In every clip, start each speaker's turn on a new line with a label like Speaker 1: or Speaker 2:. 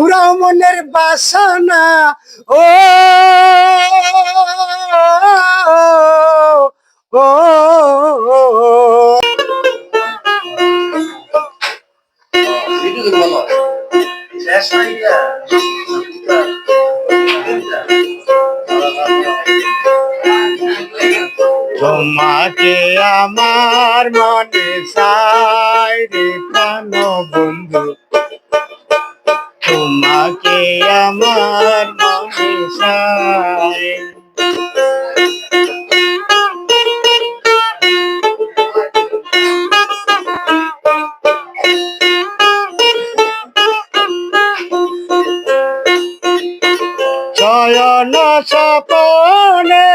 Speaker 1: পুরাও মনের বাসনা ও ও তোমাকে আমার মনে চাই রে প্রাণ বন্ধু। তোমাকে আমার মনে চাই সপনে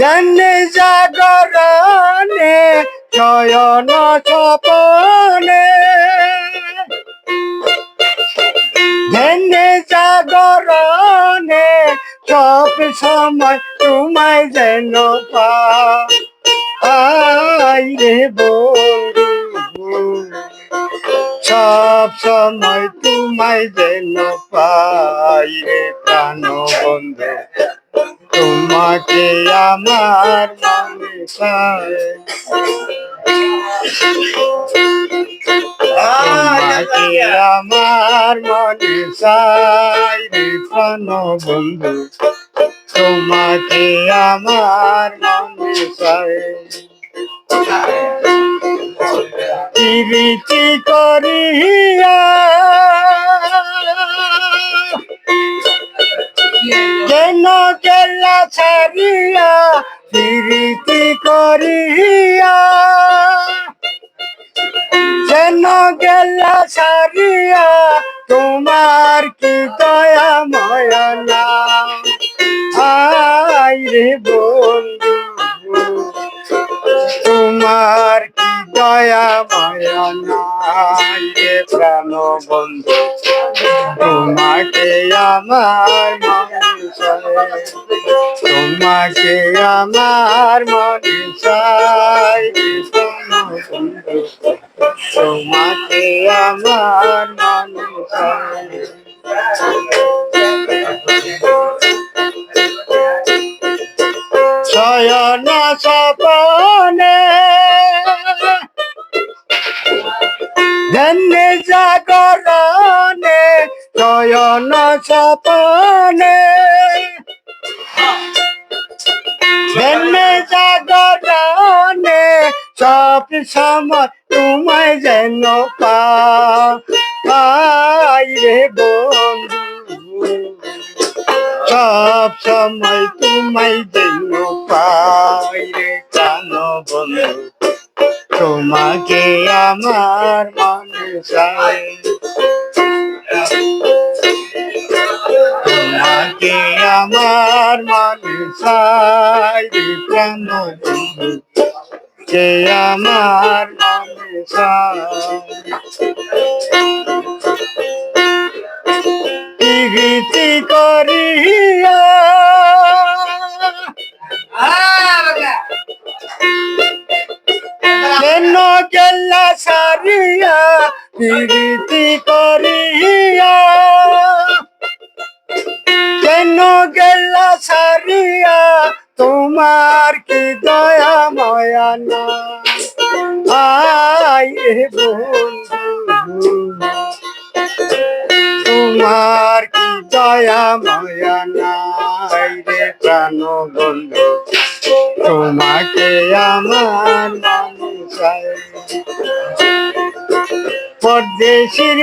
Speaker 1: জন্নে জাগরণে চয়ন সপনে জন্নে জাগরণে সব সময় তোমায় যেন পাই রে বন্ধু, সব সময় তোমায় যেন পাই রে প্রাণ তোমাকে আমার মনে চায় আমার মনে চাই প্রাণ বন্ধু। তোমাকে আমার মনে চায় প্রীতি করিয়া কেন গেলা ছাড়িয়া প্রীতি করিয়া কেন গেলা ছাড়িয়া, তোমার কি দয়া ময়া না? আই রে বন্ধু, তোমার কি দয়া মায়া নাই রে প্রাণ বন্ধু, তোমাকে আমার চায় তোমাকে আমার মনে চাই। তোমাকে আমার মনে চাই। ছয় না সপনে শয়ন সপনে জাগরণে সব সময় তোমায় যেন পাই রে বন্ধু, সব সময় তোমায় যেন পাই রে কান বন্ধু। তোমাকে আমার মনে চাই তোমাকে আমার মনে রে প্রাণ কে আমার মনে চাই। প্রীতি করিয়া। কেন গেলা সারিয়া প্রীতি করিয়া সারিয়া তোমার কি দয়া, ময়া না? আই বন্ধু, তোমার কি দয়া, মায়া নাই রে প্রাণ বন্ধু? তোমাকে আমার মনে চাই। পরদেশির